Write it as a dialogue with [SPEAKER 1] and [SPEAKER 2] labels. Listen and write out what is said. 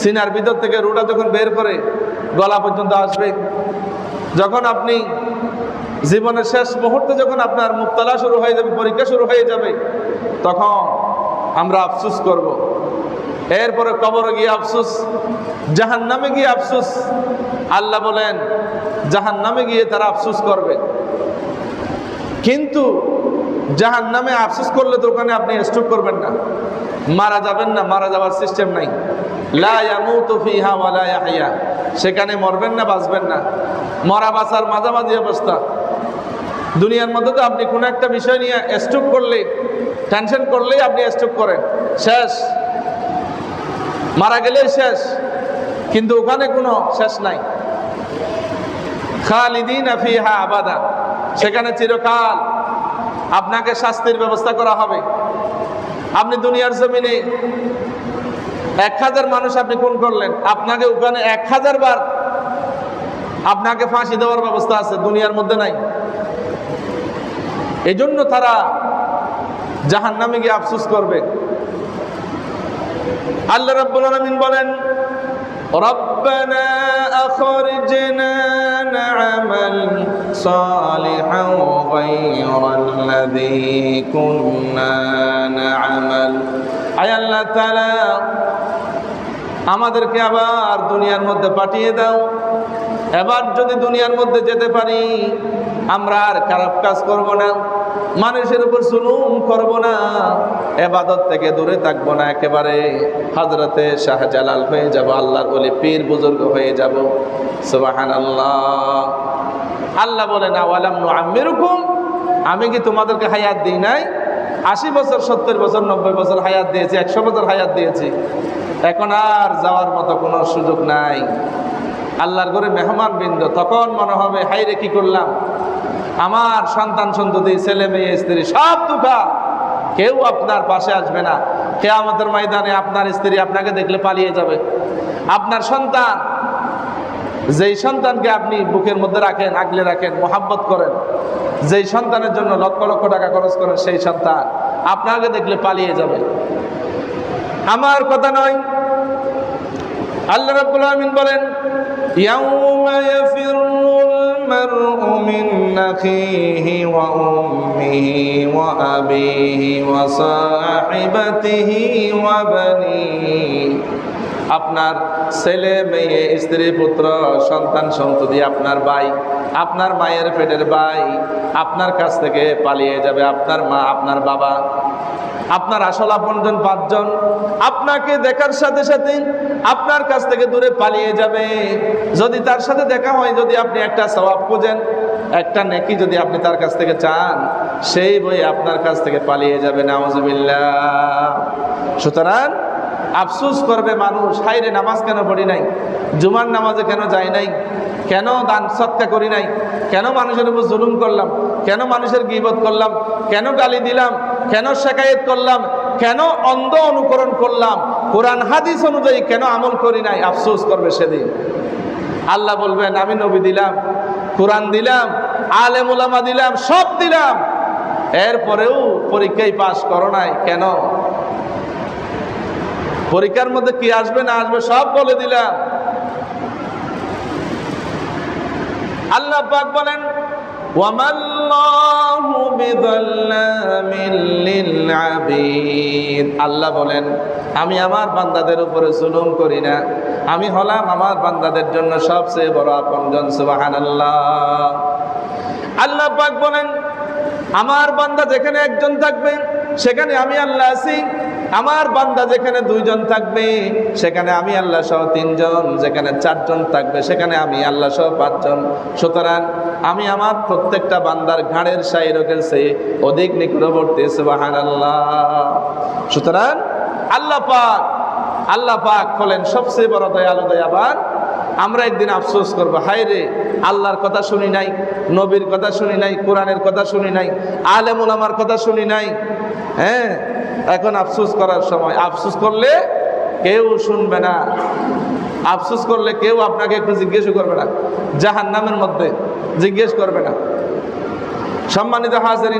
[SPEAKER 1] সিনার ভিতর থেকে রুটা যখন বের করে, গলা পর্যন্ত আসবে। যখন আপনি জীবনের শেষ মুহূর্তে যখন আপনার মুক্তলা শুরু হয়ে যাবে, পরীক্ষা শুরু হয়ে যাবে, তখন আমরা আফসুস করব। এরপরে কবরে গিয়ে আফসুস জাহান নামে গিয়ে আফসুস। আল্লাহ বলেন জাহান নামে গিয়ে তারা আফসুস করবে। কিন্তু জাহান নামে আফসুস করলে তো ওখানে আপনি স্ট্রোক করবেন না। মারা যাবেন না, মারা যাওয়ার সিস্টেম নাই। সেখানে মরবেন না, বাঁচবেন না। মরা, বাঁচার মাঝামাঝি অবস্থা। দুনিয়ার মধ্যে তো আপনি কোনো একটা বিষয় নিয়ে স্ট্রোক করলে টেনশন করলেই আপনি স্ট্রোক করেন। শেষ। মারা গেলেই শেষ। কিন্তু ওখানে কোনো শেষ নাই। খালিদিন ফিহা আবাদা। সেখানে চিরকাল আপনাকে শাস্তির ব্যবস্থা করা হবে। আপনি দুনিয়ার জমিনে এক হাজার মানুষ আপনি খুন করলেন, আপনাকে ওখানে এক হাজার বার আপনাকে ফাঁসি দেওয়ার ব্যবস্থা আছে, দুনিয়ার মধ্যে নাই। এই জন্য তারা জাহান নামে গিয়ে আফসুস করবে। আল্লাহ রাব্বুল আলামিন বলেন ربنا أخرجنا نعمل صالحا غير الذي كنا نعمل আয় আল্লাহ তাআলা আমাদেরকে আবার দুনিয়ার মধ্যে পাঠিয়ে দাও এবার যদি দুনিয়ার মধ্যে যেতে পারি আমরা আর খারাপ কাজ করব না মানুষের উপর জুলুম করব না এবাদত থেকে দূরে থাকব না, একেবারে হজরতে শাহজালাল হয়ে যাব, আল্লাহর বলে পীর বুজুর্গ হয়ে যাব। সুবাহান আল্লাহ আল্লাহ বলে, না আওয়ালাম আমিরুকুম আমি কি তোমাদেরকে হায়াত দিই নাই? আশি বছর, সত্তর বছর, নব্বই বছর হায়াত দিয়েছি, একশো বছর হায়াত দিয়েছি। এখন আর যাওয়ার মতো কোনো সুযোগ নাই। আল্লাহর ঘরে মেহমান বৃন্দ তখন মনে হবে হাইরে কি করলাম? আমার সন্তান সন্ততি ছেলে মেয়ে স্ত্রী, সব দুঃখা কেউ আপনার পাশে আসবে না। কে আমাদের ময়দানে আপনার স্ত্রী আপনাকে দেখলে পালিয়ে যাবে। আপনার সন্তান, যেই সন্তানকে আপনি বুকের মধ্যে রাখেন, আগলে রাখেন, মোহাব্বত করেন, যেই সন্তানের জন্য লক্ষ লক্ষ টাকা খরচ করেন, সেই সন্তান আপনাকে দেখলে পালিয়ে যাবে। আমার কথা নয়, আল্লাহ রাব্বুল বলেন আবিহি ওয়া সাহিবাতিহি ওয়া বানিহি আপনার ছেলে, মেয়ে, স্ত্রী, পুত্র, সন্তান, সন্ততি, আপনার ভাই, আপনার মায়ের পেটের ভাই, আপনার কাছ থেকে পালিয়ে যাবে, আপনার মা, আপনার বাবা, আপনার আসল আপনজন পাঁচজন, আপনাকে দেখার সাথে সাথে আপনার কাছ থেকে দূরে পালিয়ে যাবে। যদি তার সাথে দেখা হয়, যদি আপনি একটা সবাব খোঁজেন একটা নেকি যদি আপনি তার কাছ থেকে চান, সেই বই আপনার কাছ থেকে পালিয়ে যাবে, নাউজুবিল্লাহ। সুতরাং আফসুস করবে মানুষ হাইরে নামাজ কেন পড়ি নাই? জুমার নামাজে কেন যাই নাই? কেন দান সৎকা করি নাই? কেন মানুষের উপর জুলুম করলাম? কেন মানুষের গিবত করলাম? কেন গালি দিলাম? কেন শেখায়ত করলাম? কেন অন্ধ অনুকরণ করলাম? কোরআন, হাদিস অনুযায়ী কেন আমল করি নাই? আফসোস করবে সেদিন। আল্লাহ বলবেন, আমি নবী দিলাম। কোরআন দিলাম আলেম ওলামা দিলাম, সব দিলাম। এরপরেও পরীক্ষায় পাশ করো নাই, কেন? পরীক্ষার মধ্যে কি আসবে, না আসবে, সব বলে দিলাম। আল্লাহ পাক বলেন আল্লাহ বলেন, আমি আমার বান্দাদের উপরে জুলুম করি না। আমি হলাম আমার বান্দাদের জন্য সবচেয়ে বড় আপনজন সুবাহান আল্লাহ পাক বলেন, আমার বান্দা যেখানে একজন থাকবে, সেখানে আমি আল্লাহ আছি। আমার বান্দা যেখানে দুইজন থাকবে, সেখানে আমি আল্লাহ সহ তিনজন। যেখানে চারজন থাকবে, সেখানে আমি আল্লাহ সহ পাঁচজন। সুতরাং আমি আমার প্রত্যেকটা বান্দার ঘাড়ের সাইরকের সে অধিক নিকটবর্তী সুবাহান আল্লাহ সুতরাং আল্লাহ পাক আল্লাহ পাক হলেন সবচেয়ে বড় দয়ালু, দয়াবান, আমরা একদিন আফসোস করব। হায় রে, আল্লাহর কথা শুনি নাই, নবীর কথা শুনি নাই, কোরআনের কথা শুনি নাই আলেম আমার কথা শুনি নাই। হ্যাঁ এখন আফসোস করার সময়। আফসোস করলে কেউ শুনবে না। আফসোস করলে কেউ আপনাকে একটু জিজ্ঞেস করবে না। জাহান নামের মধ্যে জিজ্ঞেস করবে না। সম্মানিত হাজারি